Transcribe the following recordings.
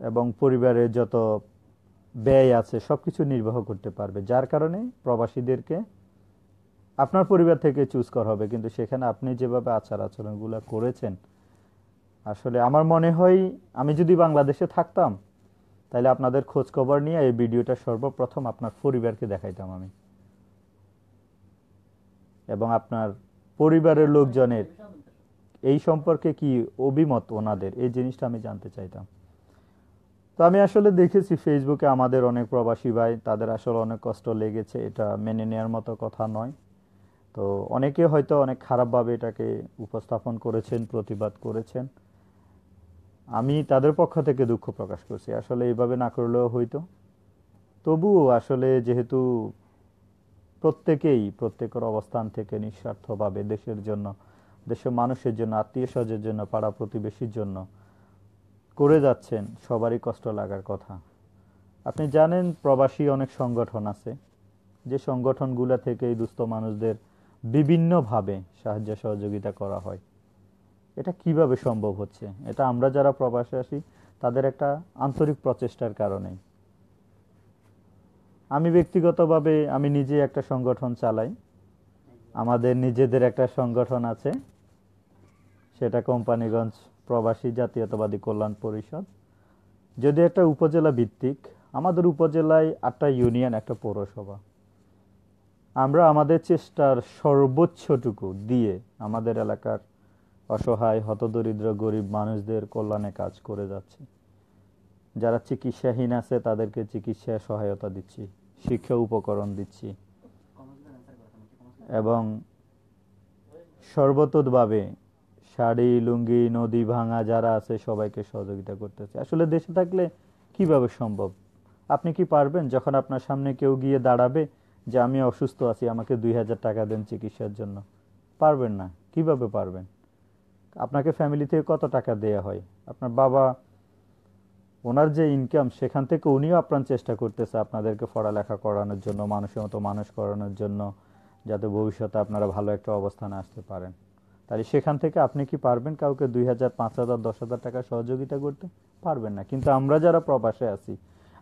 এবং পরিবারের যত ব্যয় আছে সব কিছু নির্বাহ করতে পারবে। যার কারণে প্রবাসীদেরকে আপনার পরিবার থেকে চুজ করা হবে। কিন্তু সেখানে আপনি যেভাবে আচার আচরণগুলো করেছেন, আসলে আমার মনে হয় আমি যদি বাংলাদেশে থাকতাম, তাহলে আপনাদের খোঁজ খবর নিয়ে এই ভিডিওটা সর্বপ্রথম আপনার পরিবারকে দেখাইতাম আমি। এবং আপনার পরিবারের লোকজনের এই সম্পর্কে কি অভিমত ওনাদের, এই জিনিসটা আমি জানতে চাইতাম। তো আমি আসলে দেখেছি ফেসবুকে আমাদের অনেক প্রবাসী ভাই, তাদের আসলে অনেক কষ্ট লেগেছে, এটা মেনে নেওয়ার মতো কথা নয়। তো অনেকে হয়তো অনেক খারাপভাবে এটাকে উপস্থাপন করেছেন, প্রতিবাদ করেছেন। আমি তাদের পক্ষ থেকে দুঃখ প্রকাশ করছি, আসলে এইভাবে না করলেও হইতো। তবুও আসলে যেহেতু প্রত্যেকেই প্রত্যেকের অবস্থান থেকে নিঃস্বার্থভাবে দেশের জন্য, দেশের মানুষের জন্য, আত্মীয় স্বজনের জন্য, পাড়া প্রতিবেশীর জন্য করে যাচ্ছেন, সবারই কষ্ট লাগার কথা। আপনি জানেন প্রবাসী অনেক সংগঠন আছে। যে সংগঠনগুলো থেকে এই দুস্থ মানুষদের বিভিন্নভাবে সাহায্য সহযোগিতা করা হয়। এটা কীভাবে সম্ভব হচ্ছে? এটা আমরা যারা প্রবাসে আসি, তাদের একটা আন্তরিক প্রচেষ্টার কারণেই আমি ব্যক্তিগতভাবে, আমি নিজে একটা সংগঠন চালাই। আমাদের নিজেদের একটা সংগঠন আছে। সেটা কোম্পানিগঞ্জ প্রবাসী জাতীয়তাবাদী কল্যাণ পরিষদ। যদি একটা উপজেলা ভিত্তিক, আমাদের উপজেলায় আটটা ইউনিয়ন, একটা পৌরসভা। আমরা আমাদের চেষ্টার সর্বোচ্চটুকু দিয়ে আমাদের এলাকার অসহায়, হতদরিদ্র, গরিব মানুষদের কল্যাণে কাজ করে যাচ্ছি। যারা চিকিৎসাহীন আছে, তাদেরকে চিকিৎসা সহায়তা দিচ্ছি, শিক্ষা উপকরণ দিচ্ছি। এবং সর্বতভাবে শাড়ি, লুঙ্গি, নদী ভাঙা যারা আছে সবাইকে সহযোগিতা করতেছে। আসলে দেশে থাকলে কীভাবে সম্ভব? আপনি কি পারবেন যখন আপনার সামনে কেউ গিয়ে দাঁড়াবে যে, আমি অসুস্থ আছি, আমাকে দুই হাজার টাকা দেন চিকিৎসার জন্য পারবেন না। কীভাবে পারবেন? আপনাকে ফ্যামিলি থেকে কত টাকা দেয়া হয়? আপনার বাবা, ওনার যে ইনকাম সেখান থেকে উনিও আপনার চেষ্টা করতেছে আপনাদেরকে পড়ালেখা করানোর জন্য, মানুষের মতো মানুষ করানোর জন্য, যাতে ভবিষ্যতে আপনারা ভালো একটা অবস্থানে আসতে পারেন। তাহলে সেখান থেকে আপনি কি পারবেন কাউকে দুই হাজার, পাঁচ হাজার, দশ হাজার টাকা সহযোগিতা করতে? পারবেন না। কিন্তু আমরা যারা প্রবাসে আছি,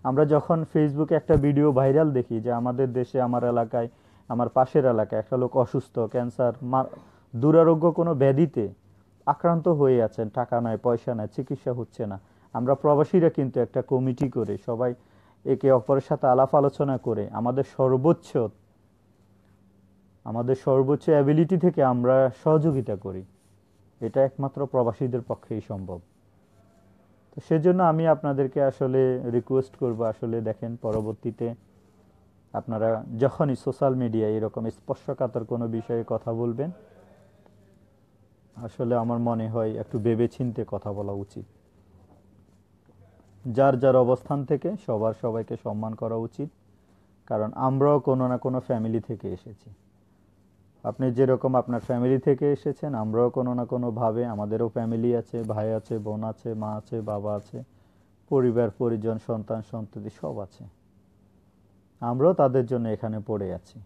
আমরা যখন ফেসবুকে একটা ভিডিও ভাইরাল দেখি যে আমাদের দেশে, আমার এলাকায়, আমার পাশের এলাকায় একটা লোক অসুস্থ ক্যান্সার দুরারোগ্য কোনো ব্যাধিতে আক্রান্ত হয়ে আছেন, টাকা নয় পয়সা নয় চিকিৎসা হচ্ছে না। আমরা প্রবাসীরা কিন্তু একটা কমিটি করে সবাই একে অপরের সাথে আলাপ আলোচনা করে আমাদের সর্বোচ্চ আমাদের সর্বোচ্চ অ্যাবিলিটি থেকে আমরা সহযোগিতা করি। এটা একমাত্র প্রবাসীদের পক্ষেই সম্ভব। তো সেজন্য আমি আপনাদেরকে আসলে রিকোয়েস্ট করব, আসলে দেখেন পরবর্তীতে আপনারা যখনই সোশ্যাল মিডিয়ায় এরকম স্পর্শকাতর কোনো বিষয়ে কথা বলবেন, আসলে আমার মনে হয় একটু ভেবে চিনতে কথা বলা উচিত। যার যার অবস্থান থেকে সবার সবাইকে সম্মান করা উচিত, কারণ আমরাও কোনো না কোনো ফ্যামিলি থেকে এসেছি। আপনি যেরকম আপনার ফ্যামিলি থেকে এসেছেন, আমরাও কোনো না কোনোভাবে আমাদেরও ফ্যামিলি আছে, ভাই আছে, বোন আছে, মা আছে, বাবা আছে, পরিবার, পরিজন, সন্তান, সন্ততি সব আছে। আমরাও তাদের জন্য এখানে পড়ে আছি।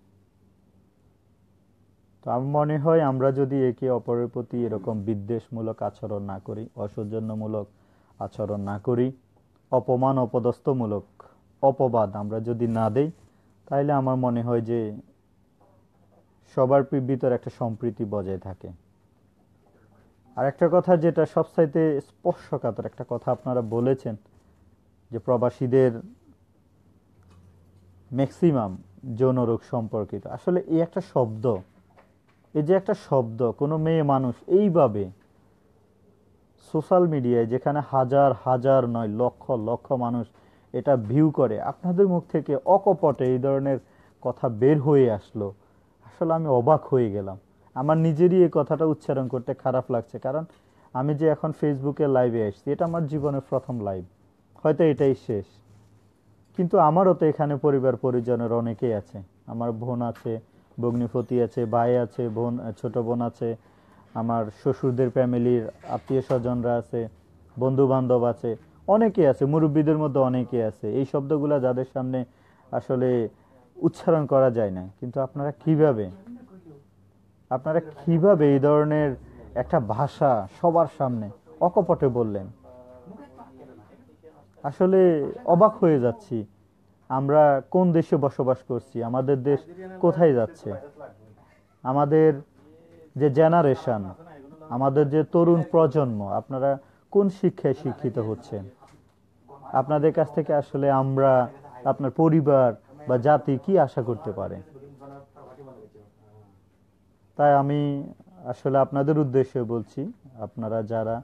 তো আমার মনে হয় আমরা যদি একে অপরের প্রতি এরকম বিদ্বেষমূলক আচরণ না করি, অসৌজন্যমূলক আচরণ না করি, অপমান, অপদস্থমূলক অপবাদ আমরা যদি না দেই তাহলে আমার মনে হয় যে সবার ভিতর একটা সম্প্রীতি বজায় থাকে। আর একটা কথা যেটা সবসাইতে স্পর্শকাতর একটা কথা আপনারা বলেছেন, যে প্রবাসীদের ম্যাক্সিমাম যৌন রোগ সম্পর্কিত। আসলে এই একটা শব্দ, এই যে একটা শব্দ, কোনো মেয়ে মানুষ এইভাবে সোশ্যাল মিডিয়ায় যেখানে হাজার হাজার নয়, লক্ষ লক্ষ মানুষ এটা ভিউ করে, আপনাদের মুখ থেকে অকপটে এই ধরনের কথা বের হয়ে আসলো। আসলে আমি অবাক হয়ে গেলাম। আমার নিজেরই এই কথাটা উচ্চারণ করতে খারাপ লাগছে, কারণ আমি যে এখন ফেসবুকে লাইভে আসছি, এটা আমার জীবনের প্রথম লাইভ হয়তো এটাই শেষ। কিন্তু আমারও তো এখানে পরিবার পরিজনের অনেকেই আছে। আমার বোন আছে, ভগ্নিপতি আছে, ভাই আছে, বোন, ছোট বোন আছে, আমার শ্বশুরদের ফ্যামিলির আত্মীয় স্বজনরা আছে বন্ধু বান্ধব আছে অনেকে আছে, মুরব্বীদের মধ্যে অনেকে আছে। এই শব্দগুলো যাদের সামনে আসলে উচ্চারণ করা যায় না। কিন্তু আপনারা কীভাবে? আপনারা কীভাবে এই ধরনের একটা ভাষা সবার সামনে অকপটে বললেন? আসলে অবাক হয়ে যাচ্ছি। আমরা কোন দেশে বসবাস করছি? আমাদের দেশ কোথায় যাচ্ছে? আমাদের যে জেনারেশন আমাদের যে তরুণ প্রজন্ম, আপনারা কোন শিক্ষায় শিক্ষিত হচ্ছেন? আপনাদের কাছ থেকে আসলে আমরা, আপনার পরিবার বা জাতি কি আশা করতে পারে? তাই আমি আসলে আপনাদের উদ্দেশ্যে বলছি আপনারা যারা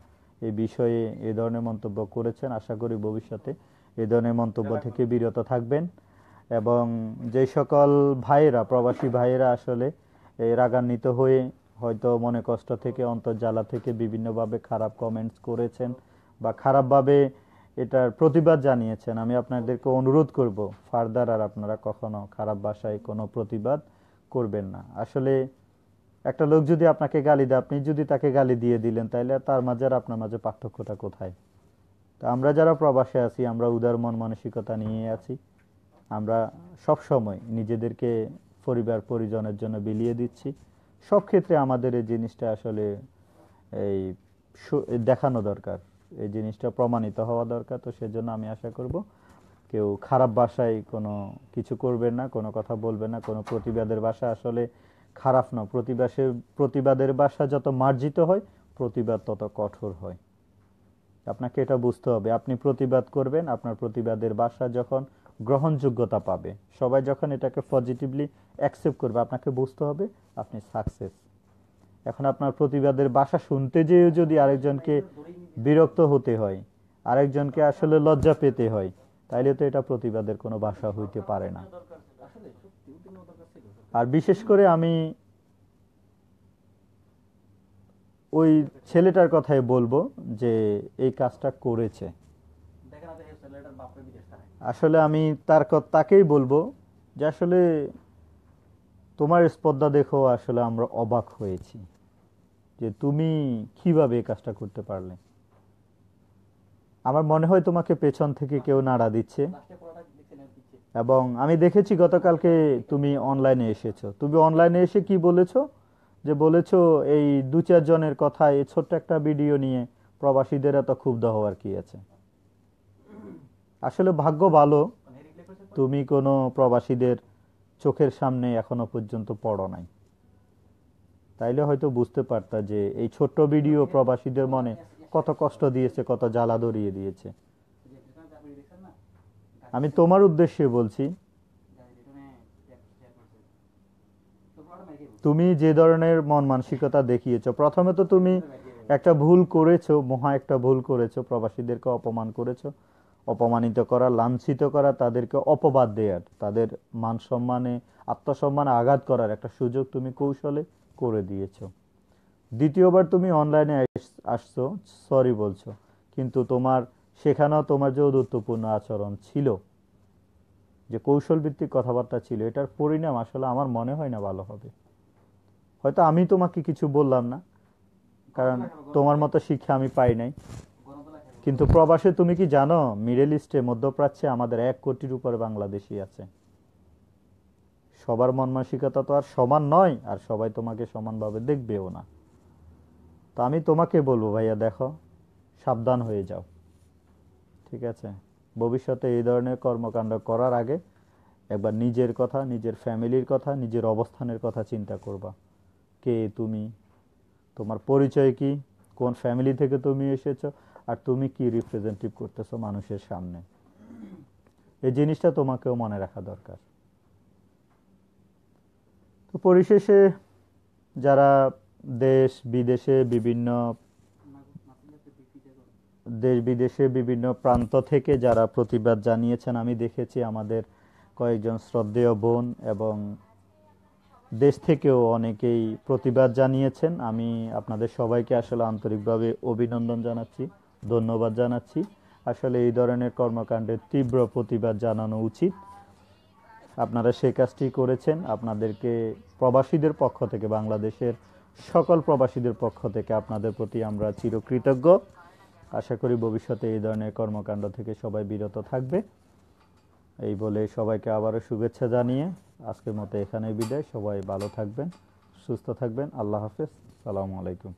এই বিষয়ে এ ধরনের মন্তব্য করেছেন আশা করি ভবিষ্যতে এ ধরনের মন্তব্য থেকে বিরত থাকবেন এবং যে সকল ভাইয়েরা প্রবাসী ভাইয়েরা আসলে এই রাগান্বিত হয়ে হয়তো মনে কষ্ট থেকে অন্তর্জালা থেকে বিভিন্নভাবে খারাপ কমেন্টস করেছেন বা খারাপভাবে এটার প্রতিবাদ জানিয়েছেন। আমি আপনাদেরকে অনুরোধ করব, ফার্দার আর আপনারা কখনো খারাপ ভাষায় কোনো প্রতিবাদ করবেন না। আসলে একটা লোক যদি আপনাকে গালি দেয়, আপনি যদি তাকে গালি দিয়ে দিলেন তাহলে তার মাঝে আর আপনার মাঝে পার্থক্যটা কোথায়? তো আমরা যারা প্রবাসে আছি, আমরা উদার মন মানসিকতা নিয়ে আছি। আমরা সব সময় নিজেদেরকে পরিবার, পরিজনের জন্য বিলিয়ে দিচ্ছি। সব ক্ষেত্রে আমাদের এই জিনিসটা আসলে এই দেখানো দরকার। এই জিনিসটা প্রমাণিত হওয়া দরকার, তো সেজন্য আমি আশা করব কেউ খারাপ ভাষায় কোনো কিছু করবেন না, কোনো কথা বলবেন না, কোনো প্রতিবাদের ভাষা আসলে খারাপ না প্রতিবাসের প্রতিবাদের ভাষা যত মার্জিত হয়, প্রতিবাদ তত কঠোর হয়। আপনাকে এটা বুঝতে হবে। আপনি প্রতিবাদ করবেন, আপনার প্রতিবাদের ভাষা যখন গ্রহণযোগ্যতা পাবে, সবাই যখন এটাকে পজিটিভলি অ্যাকসেপ্ট করবে, আপনাকে বুঝতে হবে, আপনি সাকসেস এখন আপনার প্রতিবাদের ভাষা শুনতে যেয়েও যদি আরেকজনকে বিরক্ত হতে হয়, আরেকজনকে আসলে লজ্জা পেতে হয়, তাইলে তো এটা প্রতিবাদের কোনো ভাষা হইতে পারে না। আর বিশেষ করে আমি ওই ছেলেটার কথাই বলব যে এই কাজটা করেছে। আসলে আমি তার তাকেই বলব যে আসলে তোমার স্পর্ধা দেখো আসলে আমরা অবাক হয়েছি। যে তুমি কীভাবে এই কাজটা করতে পারলে? আমার মনে হয় তোমাকে পেছন থেকে কেউ নাড়া দিচ্ছে। এবং আমি দেখেছি গতকালকে তুমি অনলাইনে এসেছ। তুমি অনলাইনে এসে কি বলেছ? যে বলেছ, এই দু চার জনের কথা, এই ছোট্ট একটা ভিডিও নিয়ে প্রবাসীদের এত ক্ষুব্ধ হওয়ার কি আছে? আসলে ভাগ্য ভালো, তুমি কোনো প্রবাসীদের চোখের সামনে এখনও পর্যন্ত পড়ো নাই। তাইলে হয়তো বুঝতে পারতা যে এই ছোট্ট ভিডিও প্রবাসীদের মনে কত কষ্ট দিয়েছে কত জ্বালা ধরিয়ে দিয়েছে। আমি তোমার উদ্দেশ্যে বলছি তুমি যে ধরনের মন মানসিকতা দেখিয়েছো প্রথমে তো তুমি একটা ভুল করেছ মহা একটা ভুল করেছ প্রবাসীদেরকে অপমান করেছ অপমানিত করা লাঞ্ছিত করা তাদেরকে অপবাদ দেয়ার তাদের মান সম্মানে আত্মসম্মানে আঘাত করার একটা সুযোগ তুমি কৌশলে করে দিয়েছ। দ্বিতীয়বার তুমি অনলাইনে আসছো সরি বলছো, কিন্তু তোমার সেখানেও তোমার যে ঔদত্তপূর্ণ আচরণ ছিল, যে কৌশল ভিত্তিক কথাবার্তা ছিল, এটার পরিণাম আসলে আমার মনে হয় না ভালো হবে। হয়তো আমি তোমাকে কিছু বললাম না, কারণ তোমার মতো শিক্ষা আমি পাই নাই। কিন্তু প্রবাসে তুমি কি জানো মিডল ইস্টে মধ্যপ্রাচ্যে আমাদের এক কোটির উপরে বাংলাদেশি আছে। সবার মন মানসিকতা তো আর সমান নয়, আর সবাই তোমাকে সমানভাবে দেখবেও না। তা আমি তোমাকে বলব, ভাইয়া, দেখো, সাবধান হয়ে যাও। ঠিক আছে? ভবিষ্যতে এই ধরনের কর্মকাণ্ড করার আগে একবার নিজের কথা, নিজের ফ্যামিলির কথা, নিজের অবস্থানের কথা চিন্তা করবা। কে তুমি? তোমার পরিচয় কি? কোন ফ্যামিলি থেকে তুমি এসেছ? আর তুমি কি রিপ্রেজেন্টেটিভ করতেছো মানুষের সামনে? এই জিনিসটা তোমাকেও মনে রাখা দরকার। পরিশেষে যারা দেশ বিদেশে বিভিন্ন দেশ বিদেশে বিভিন্ন প্রান্ত থেকে যারা প্রতিবাদ জানিয়েছেন, আমি দেখেছি আমাদের কয়েকজন শ্রদ্ধেয় বোন এবং দেশ থেকেও অনেকেই প্রতিবাদ জানিয়েছেন। আমি আপনাদের সবাইকে আসলে আন্তরিকভাবে অভিনন্দন জানাচ্ছি, ধন্যবাদ জানাচ্ছি। আসলে এই ধরনের কর্মকাণ্ডের তীব্র প্রতিবাদ জানানো উচিত। আপনারা সে কাজটি করেছেন। আপনাদেরকে প্রবাসীদের পক্ষ থেকে, বাংলাদেশের সকল প্রবাসীদের পক্ষ থেকে আপনাদের প্রতি আমরা চিরকৃতজ্ঞ। আশা করি ভবিষ্যতে এই ধরনের কর্মকাণ্ড থেকে সবাই বিরত থাকবে। এই বলে সবাইকে আবারও শুভেচ্ছা জানিয়ে আজকের মতো এখানে বিদায়। সবাই ভালো থাকবেন, সুস্থ থাকবেন। আল্লাহ হাফেজ। সালামু আলাইকুম।